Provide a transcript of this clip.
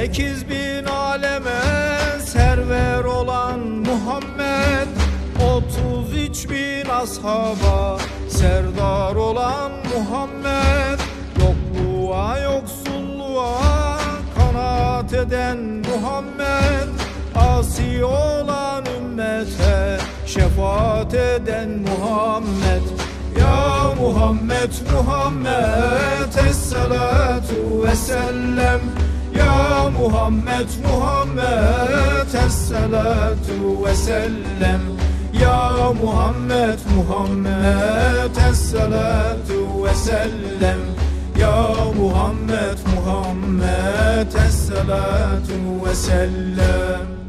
Sekiz bin aleme server olan Muhammed Otuz üç bin ashaba serdar olan Muhammed. Yokluğa yoksulluğa kanaat eden Muhammed. Asi olan ümmete şefaat eden Muhammed. Ya Muhammed Muhammed Esselatu ve sellem Muhammed Muhammed Esselatu ve sellem Ya Muhammed Muhammed Esselatu ve sellem Ya Muhammed Muhammed Esselatu ve sellem